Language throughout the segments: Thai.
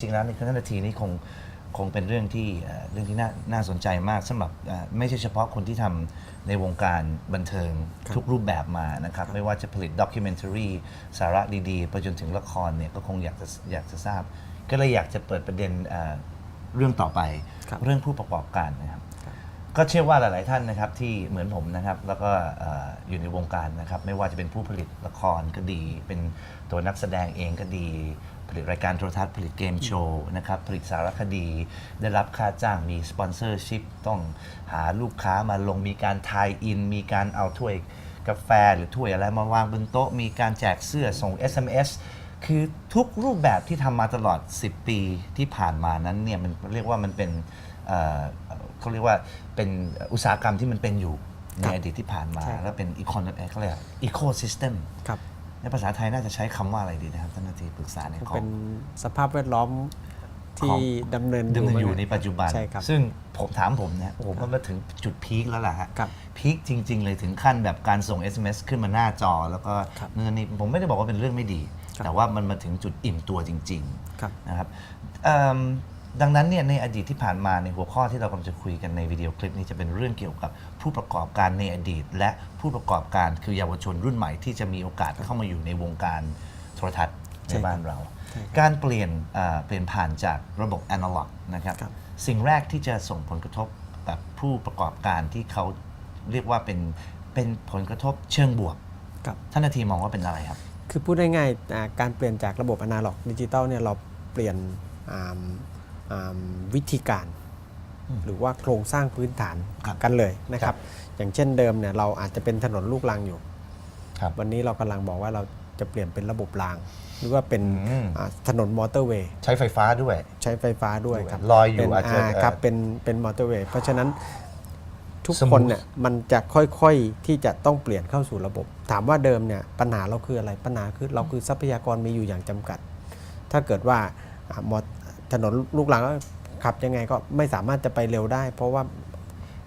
จริงแล้วในคณะนาทีนี้คงคงเป็นเรื่องที่เอ่อเรื่องที่น่าน่าสนใจมากสำหรับเอ่อไม่ใช่เฉพาะคนที่ทำในวงการบันเทิงครับทุกรูปแบบมานะครับ ไม่ว่าจะผลิตด็อกิเมน a รีสาระดีๆไปจนถึงละครเนี่ยก็คงอยากจะอยากจะทราบ ก็เลยอยากจะเปิดประเด็นเอ่อเรื่องต่อไปครับ เรื่องผู้ประกอบการนะครับครับ ก็เชื่อว่าหลาย ๆ ท่านนะครับที่เหมือนผมนะครับ แล้วก็เอ่ออยู่ในวงการนะครับ ไม่ว่าจะเป็นผู้ผลิตละครก็ดี เป็นตัวนักแสดงเองก็ดี ผลิตรายการโทรทัศน์ผลิตเกมโชว์นะครับผลิตสารคดี ได้รับค่าจ้างมีสปอนเซอร์ชิพต้องหาลูกค้ามาลงมีการทายอิน มีการเอาถ้วยกาแฟหรือถ้วยอะไรมาวางบนโต๊ะ มีการแจกเสื้อส่ง SMS คือทุกรูปแบบที่ทำมาตลอด 10 ปีที่ผ่านมานั้นเนี่ยมันเรียกว่ามันเป็นเอ่อเขาเรียกว่าเป็นอุตสาหกรรมที่มันเป็นอยู่ในครับอดีตที่ผ่านมา ใช่ แล้วเป็นอีคอนเขาเรียกอีโคซิสเต็ม ครับ ในภาษาไทยน่าจะใช้คำว่าอะไรดีนะครับท่านนาทีปรึกษาในขอเป็งนสภาพแวดล้อมที่ดำเนินดำเนินอยู่มาในปัจจุบัน ใช่ครับซึ่งผมถามผมนะผมว่ามาถึงจุดพีคแล้วล่ะฮะ ครับ พีคจริง ๆ เลยถึงขั้นแบบการส่ง SMS ขึ้นมาหน้าจอ แล้วก็ครับนั่นนี่ผมไม่ได้บอกว่าเป็นเรื่องไม่ดี ครับ แต่ว่ามันมาถึงจุดอิ่มตัวจริงๆครับนะครับเอิ่ม ดังนั้นเนี่ยในอดีตที่ผ่านมาในหัวข้อที่เรากำลังจะคุยกันในวิดีโอคลิปนี้จะเป็นเรื่องเกี่ยวกับผู้ประกอบการในอดีต และผู้ประกอบการคือเยาวชนรุ่นใหม่ที่จะมีโอกาสเข้ามาอยู่ในวงการโทรทัศน์ในใช่ครับบ้านเราใช่ครับการเปลี่ยนเอ่อเปลี่ยนผ่านจากระบบแอนะล็อกนะครับครับสิ่งแรกที่จะส่งผลกระทบกับผู้ประกอบการที่เขาเรียกว่าเป็นเป็นผลกระทบเชิงบวกครับท่านนาทีมองว่าเป็นอะไรครับ คือพูดง่ายๆอ่าการเปลี่ยนจากระบบอนาล็อกดิจิตอลเนี่ยเราเปลี่ยนอ่าอ่า วิธีการ หรือว่าโครงสร้างพื้นฐานครับกันเลยนะคครัรับบอย่างเช่นเดิมเนี่ยเราอาจจะเป็นถนนลูกรังอยู่ครับวันนี้เรากำลังบอกว่าเราจะเปลี่ยนเป็นระบบราง หรือว่าเป็นอืมอ่าถนนมอเตอร์เวย์ใช้ไฟฟ้าด้วย ใช้ไฟฟ้าด้วยครับลอยอยู่เป็นอาจจะครับเป็นเป็นมอเตอร์เวย์เพราะฉะนั้นทุกสมูทคนเนี่ยมันจะค่อยๆที่จะต้องเปลี่ยนเข้าสู่ระบบ ถามว่าเดิมเนี่ยปัญหาเราคืออะไรปัญหาคือเราคือทรัพยากรมีอยู่อย่างจำกัด ถ้าเกิดว่าอ่ามอ ถนนลูกรังก็ขับยังไงก็ไม่สามารถจะไปเร็วได้ เพราะว่า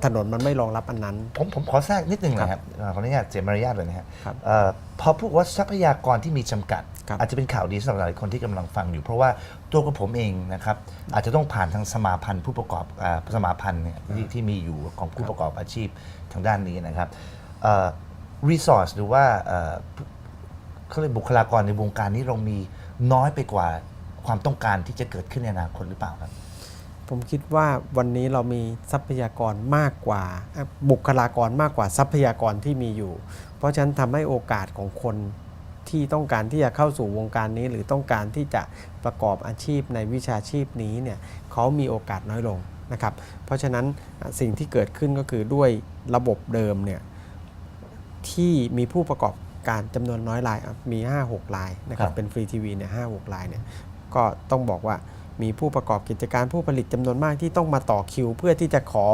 ถนนมันไม่รองรับอันนั้น ผมผมขอแทรกนิดนึงนะครับเอ่อขออนุญาตเสียมารยาทเลยนะฮะครับเอ่อพอพูดว่าทรัพยากรที่มีจำกัด ครับอาจจะเป็นข่าวดีสำหรับหลายคนที่กำลังฟังอยู่ เพราะว่าตัวกับผมเองนะครับอาจจะต้องผ่านทางสมาพันธ์ผู้ประกอบอ่าสมาพันธ์เนี่ยที่ที่มีอยู่ของผู้ประกอบอาชีพทางด้านนี้นะครับรีซอสหรือว่าเอ่อ เขาเรียกบุคลากรในวงการนี้เรามีน้อยไปกว่า ความต้องการที่จะเกิดขึ้นในอนาคตหรือเปล่าครับ ผมคิดว่าวันนี้เรามีทรัพยากรมากกว่า บุคลากรมากกว่าทรัพยากรที่มีอยู่ เพราะฉะนั้นทำให้โอกาสของคนที่ต้องการที่จะเข้าสู่วงการนี้ หรือต้องการที่จะประกอบอาชีพในวิชาชีพนี้เนี่ยเขามีโอกาสน้อยลงนะครับ เพราะฉะนั้นสิ่งที่เกิดขึ้นก็คือด้วยระบบเดิมเนี่ยที่มีผู้ประกอบการจำนวนน้อยรายมี 5-6รายนะครัครับบเป็นฟรีทีวีเนี่ยห้าหกรายเนี่ย ก็ต้องบอกว่ามีผู้ประกอบกิจการผู้ผลิตจำนวนมากที่ต้องมาต่อคิว เพื่อที่จะขอ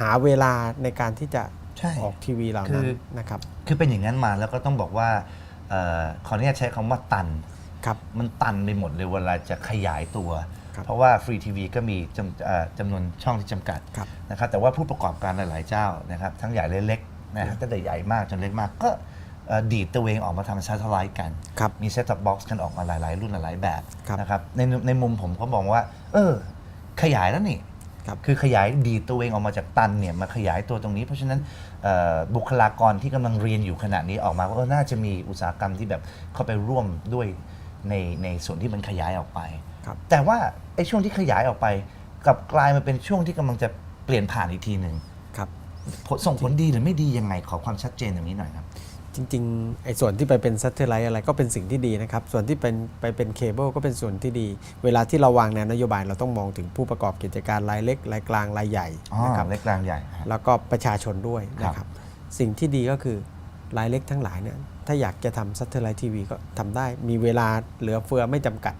หาเวลาในการที่จะใช่ออกทีวีเหล่านั้นคือนะครับ คือเป็นอย่างนั้นมาแล้วก็ต้องบอกว่าเออขออนุญาตใช้คำว่าตันครับมันตันไปหมดเลยเวลาจะขยายตัวครับเพราะว่าฟรีทีวีก็มีจำเอ่อจำนวนช่องที่จำกัดครับนะครับแต่ว่าผู้ประกอบการหลายๆเจ้านะครับทั้งใหญ่และเล็กนะฮะตั้งแต่ใหญ่มากจนเล็กมากก็เอ่อ ดีดตัวเองออกมาทำซัตเทอร์ไลท์กัน ครับ มีเซ็ตท็อปบ็อกซ์กันออกมาหลายๆ รุ่นหลายๆ แบบครับนะครับในในมุมผมก็มองว่า เออ ขยายแล้วนี่ครับคือขยายดีดตัวเองออกมาจากตันเนี่ยมาขยายตัวตรงนี้ เพราะฉะนั้นเอ่อบุคลากรที่กำลังเรียนอยู่ขณะนี้ออกมาก็น่าจะมีอุตสาหกรรมที่แบบเข้าไปร่วมด้วยในในส่วนที่มันขยายออกไป ครับ แต่ว่าไอ้ช่วงที่ขยายออกไปกลับกลายมาเป็นช่วงที่กำลังจะเปลี่ยนผ่านอีกทีหนึ่งครับ ผลส่งผลดีหรือไม่ดียังไงขอความชัดเจนตรงนี้หน่อยครับ จริงๆไอ้ส่วนที่ไปเป็นซัตเทอร์ไลท์อะไรก็เป็นสิ่งที่ดีนะครับ ส่วนที่เป็นไปเป็นเคเบิลก็เป็นส่วนที่ดี เวลาที่เราวางแนวนโยบายเราต้องมองถึงผู้ประกอบกิจการรายเล็กรายกลางรายใหญ่อ๋อนะครับเล็กกลางใหญ่ฮะแล้วก็ประชาชนด้วยนะคครัรับบสิ่งที่ดีก็คือรายเล็กทั้งหลายเนี่ยถ้าอยากจะทำซัตเทอร์ไลท์ทีวีก็ทำได้ มีเวลาเหลือเฟือไม่จำกัด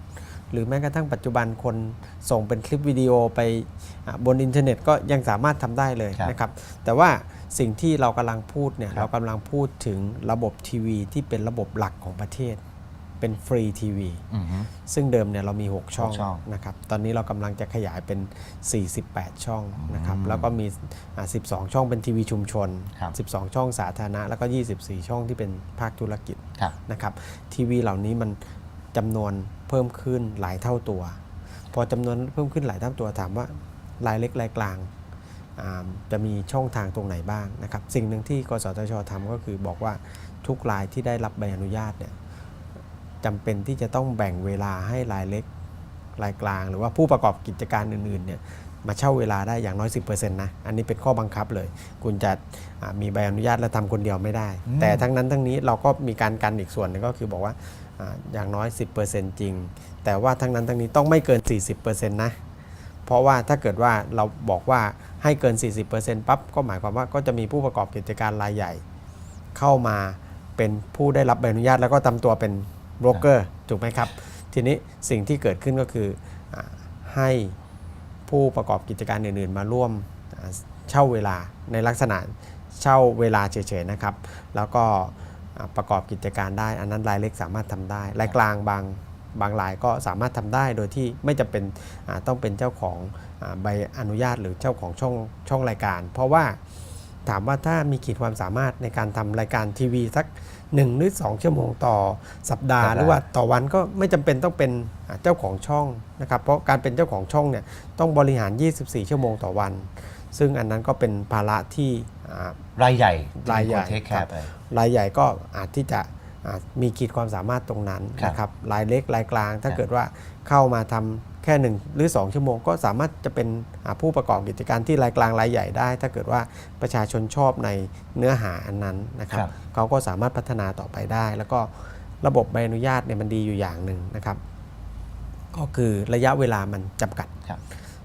หรือแม้กระทั่งปัจจุบันคนส่งเป็นคลิปวิดีโอไปอะบนอินเทอร์เน็ตก็ยังสามารถทำได้เลยครับนะครับ แต่ว่าสิ่งที่เรากำลังพูดเนี่ยครับเรากำลังพูดถึงระบบทีวีที่เป็นระบบหลักของประเทศ เป็นฟรีทีวีอือฮึซึ่งเดิมเนี่ยเรามี 6 ช่องหกช่องนะครับตอนนี้เรากำลังจะขยายเป็น 48 ช่องนะครับอืมแล้วก็มีอ่า12 ช่องเป็นทีวีชุมชนครับ12 ช่องสาธารณะ แล้วก็ 24 ช่องที่เป็นภาคธุรกิจครับนะครับทีวีเหล่านี้มันจำนวนเพิ่มขึ้นหลายเท่าตัว พอจำนวนเพิ่มขึ้นหลายเท่าตัวถามว่ารายเล็กรายกลางอ่า จะมีช่องทางตรงไหนบ้างนะครับ สิ่งหนึ่งที่กสทชทำก็คือบอกว่าทุกรายที่ได้รับใบอนุญาตเนี่ยจำเป็นที่จะต้องแบ่งเวลาให้รายเล็กรายกลาง หรือว่าผู้ประกอบกิจการอื่นๆเนี่ยมาเช่าเวลาได้อย่างน้อย 10%นะ อันนี้เป็นข้อบังคับเลย คุณจะอ่ามีใบอนุญาตและทำคนเดียวไม่ได้อืมแต่ทั้งนั้นทั้งนี้เราก็มีการกันอีกส่วนหนึงก็คือบอกว่าอ่าอย่างน้อย 10%จริง แต่ว่าทั้งนั้นทั้งนี้ต้องไม่เกิน 40%นะ เพราะว่าถ้าเกิดว่าเราบอกว่าให้เกิน 40%ปั๊บก็หมายความว่าก็จะมีผู้ประกอบกิจการรายใหญ่ เข้ามาเป็นผู้ได้รับใบอนุญาตแล้วก็ทำตัวเป็นโบรกเกอร์ถูกไหมครับ ทีนี้สิ่งที่เกิดขึ้นก็คืออให้ผู้ประกอบกิจการอื่น ๆ มาร่วมเช่าเวลาในลักษณะเช่าเวลาเฉยๆนะครับ แล้วก็ประกอบกิจการได้ อันนั้นรายเล็กสามารถทำได้ รายกลางบาง บางรายก็สามารถทำได้โดยที่ไม่จำเป็นอ่าต้องเป็นเจ้าของอาใบอนุญาตหรือเจ้าของช่องช่องรายการ เพราะว่าถามว่าถ้ามีขีดความสามารถในการทำรายการทีวีสัก1หรือ2ชั่วโมงต่อสัปดาห์สัปดาห์หรือว่าต่อวันก็ไม่จำเป็นต้องเป็นอ่าเจ้าของช่องนะครับเพราะการเป็นเจ้าของช่องเนี่ยต้องบริหาร 24 ชั่วโมงต่อวัน ซึ่งอันนั้นก็เป็นภาระที่อ่ารายใหญ่รายใหญ่เทคแคครัร์บไปรายใหญ่ก็อาจที่จะอ่า มีขีดความสามารถตรงนั้นครับนะครับรายเล็กรายกลาง ถ้าครับเกิดว่าเข้ามาทำแค่หนึ่งหรือ 2 ชั่วโมงก็สามารถจะเป็นอ่าผู้ประกอบกิจการที่รายกลางรายใหญ่ได้ ถ้าเกิดว่าประชาชนชอบในเนื้อหาอันนั้นนะครับครับเขาก็สามารถพัฒนาต่อไปได้ แล้วก็ระบบใบอนุญาตเนี่ยมันดีอยู่อย่างหนึ่งนะครับ ก็คือระยะเวลามันจำกัดครับ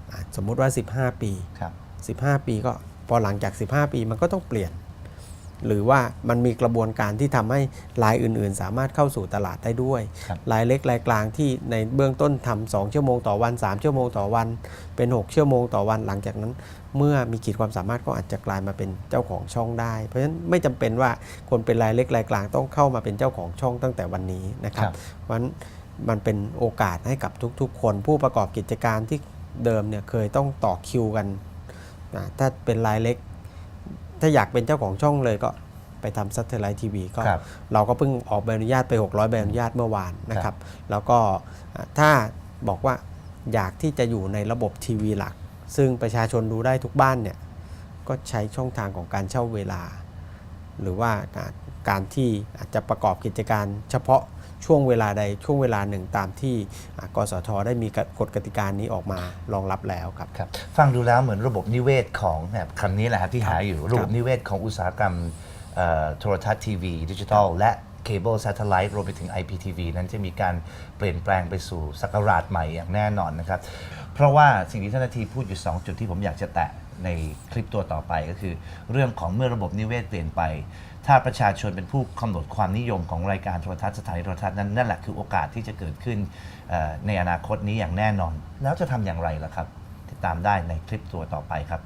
อ่าสมมุติว่า 15 ปีครับ15 ปีก็พอหลังจาก 15 ปีมันก็ต้องเปลี่ยน หรือว่ามันมีกระบวนการที่ทำให้รายอื่นๆ สามารถเข้าสู่ตลาดได้ด้วยครับรายเล็กรายกลางที่ในเบื้องต้นทำ2ชั่วโมงต่อวัน 3 ชั่วโมงต่อวัน เป็น 6 ชั่วโมงต่อวันหลังจากนั้น เมื่อมีขีดความสามารถก็อาจจะกลายมาเป็นเจ้าของช่องได้ เพราะฉะนั้นไม่จำเป็นว่าคนเป็นรายเล็กรายกลางต้องเข้ามาเป็นเจ้าของช่องตั้งแต่วันนี้นะครับครับเพราะฉะนั้นมันเป็นโอกาสให้กับทุกๆ คนผู้ประกอบกิจการที่เดิมเนี่ยเคยต้องต่อคิวกันนะถ้าเป็นรายเล็ก ถ้าอยากเป็นเจ้าของช่องเลยก็ไปทำซัตเทอร์ไลท์ทีวีก็ครับเราก็เพิ่งออกใบอนุญาตไป 600ใบอนุญาตเมื่อวานนะครับ แล้วก็อะถ้าบอกว่าอยากที่จะอยู่ในระบบทีวีหลัก ซึ่งประชาชนดูได้ทุกบ้านเนี่ยก็ใช้ช่องทางของการเช่าเวลา หรือว่าอะการที่อาจจะประกอบกิจการเฉพาะ ช่วงเวลาใดช่วงเวลาหนึ่งตามที่อะกสทได้มีกฎกติกานี้ออกมารองรับแล้วครับครับ ฟังดูแล้วเหมือนระบบนิเวศของแบบคำนี้แหละครับที่หาอยู่ระบบนิเวศของอุตสาหกรรมเอ่อโทรทัศน์ทีวีดิจิทัลและเคเบิลซัตเทไลท์รวมไปถึง IPTV นั้นจะมีการเปลี่ยนแปลงไปสู่ศักราชใหม่อย่างแน่นอนนะครับ เพราะว่าสิ่งที่ท่านนาทีพูดอยู่ 2 จุดที่ผมอยากจะแตะ ในคลิปตัวต่อไปก็คือ เรื่องของเมื่อระบบนิเวศเปลี่ยนไป ถ้าประชาชนเป็นผู้กำหนดความนิยมของรายการโทรทัศน์สถานีโทรทัศน์นั้นนั่นแหละคือโอกาสที่จะเกิดขึ้นเอ่อในอนาคตนี้อย่างแน่นอน แล้วจะทำอย่างไรล่ะครับ ติดตามได้ในคลิปตัวต่อไปครับ